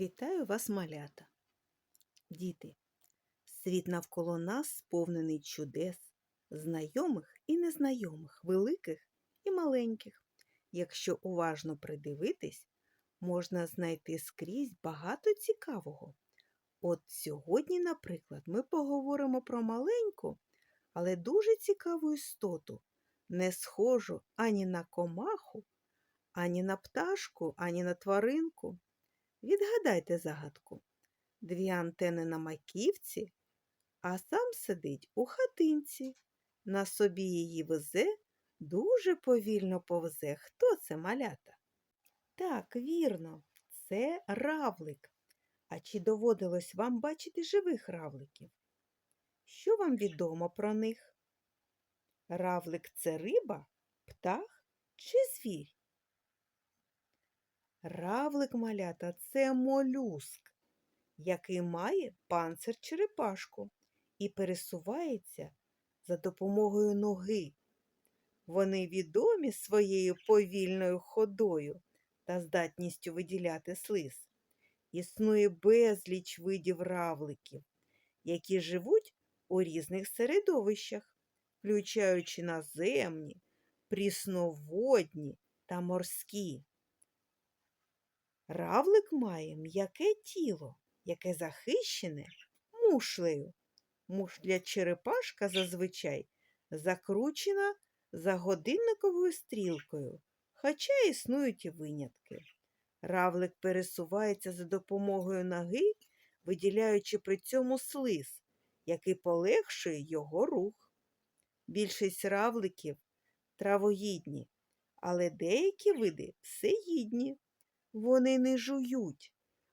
Вітаю вас, малята. Діти, світ навколо нас сповнений чудес, знайомих і незнайомих, великих і маленьких. Якщо уважно придивитись, можна знайти скрізь багато цікавого. От сьогодні, наприклад, ми поговоримо про маленьку, але дуже цікаву істоту, не схожу ані на комаху, ані на пташку, ані на тваринку. Відгадайте загадку. Дві антени на маківці, а сам сидить у хатинці. На собі її везе, дуже повільно повзе. Хто це малята? Так, вірно, це равлик. А чи доводилось вам бачити живих равликів? Що вам відомо про них? Равлик це риба, птах чи звір? Равлик малята це молюск, який має панцир черепашку і пересувається за допомогою ноги. Вони відомі своєю повільною ходою та здатністю виділяти слиз. Існує безліч видів равликів, які живуть у різних середовищах, включаючи наземні, прісноводні та морські. Равлик має м'яке тіло, яке захищене мушлею. Мушля черепашка зазвичай закручена за годинниковою стрілкою, хоча існують і винятки. Равлик пересувається за допомогою ноги, виділяючи при цьому слиз, який полегшує його рух. Більшість равликів травоїдні, але деякі види всеїдні. Вони не жують,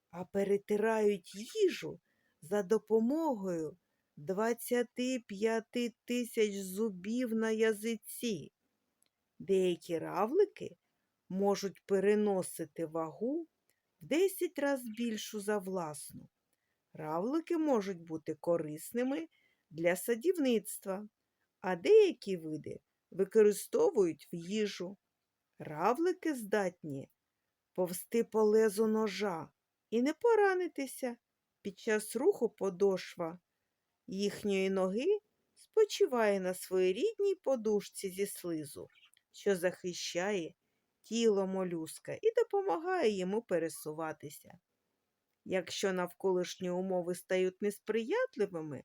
а перетирають їжу за допомогою 25 тисяч зубів на язиці. Деякі равлики можуть переносити вагу в 10 разів більшу за власну. Равлики можуть бути корисними для садівництва, а деякі види використовують в їжу. Равлики здатні повсти по лезу ножа і не поранитися під час руху подошва їхньої ноги спочиває на своєрідній подушці зі слизу, що захищає тіло молюска і допомагає йому пересуватися. Якщо навколишні умови стають несприятливими,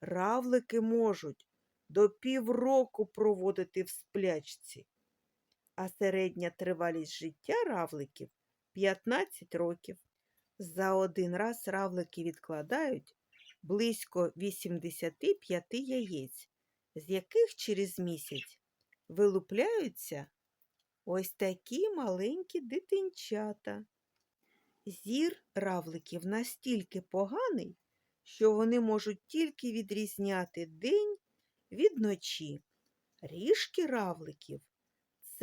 равлики можуть до півроку проводити в сплячці а середня тривалість життя равликів 15 років. За один раз равлики відкладають близько 85 яєць, з яких через місяць вилупляються ось такі маленькі дитинчата. Зір равликів настільки поганий, що вони можуть тільки відрізняти день від ночі. Ріжки равликів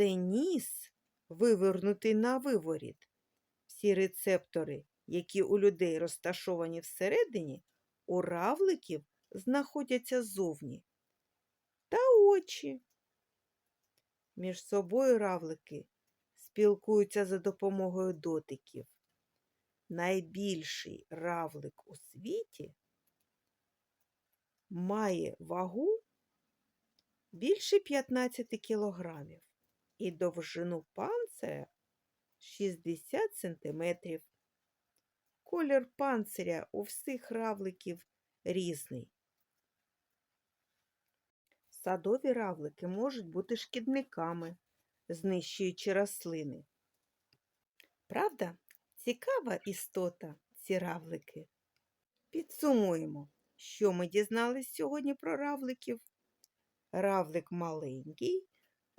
це ніс, вивернутий на виворіт. Всі рецептори, які у людей розташовані всередині, у равликів знаходяться ззовні. Та очі. Між собою равлики спілкуються за допомогою дотиків. Найбільший равлик у світі має вагу більше 15 кілограмів і довжину панциря 60 см. Колір панциря у всіх равликів різний. Садові равлики можуть бути шкідниками, знищуючи рослини. Правда, цікава істота ці равлики. Підсумуємо, що ми дізнались сьогодні про равликів. Равлик маленький,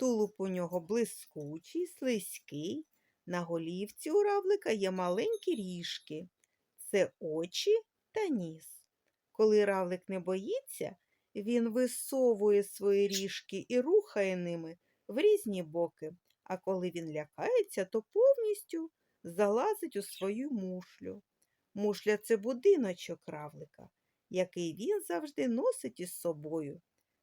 Тулуб у нього блискучий, слизький. На голівці у равлика є маленькі ріжки. Це очі та ніс. Коли равлик не боїться, він висовує свої ріжки і рухає ними в різні боки, а коли він лякається, то повністю залазить у свою мушлю. Мушля це будиночок равлика, який він завжди носить із собою.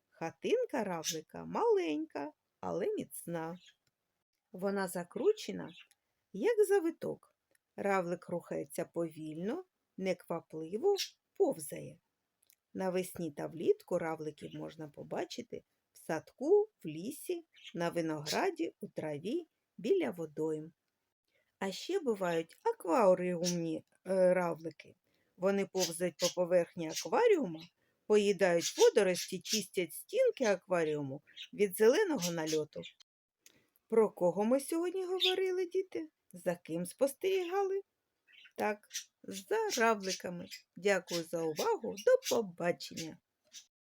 Хатинка равлика маленька, але міцна. Вона закручена, як завиток, Равлик рухається повільно, неквапливо повзає. Навесні та влітку равликів можна побачити в садку, в лісі, на винограді, у траві, біля водойм. А ще бувають акваріумні е, равлики. Вони повзають по поверхні акваріума, поїдають водорості, чистять стінки акваріуму від зеленого нальоту. Про кого ми сьогодні говорили, діти? За ким спостерігали? Так, за равликами. Дякую за увагу. До побачення.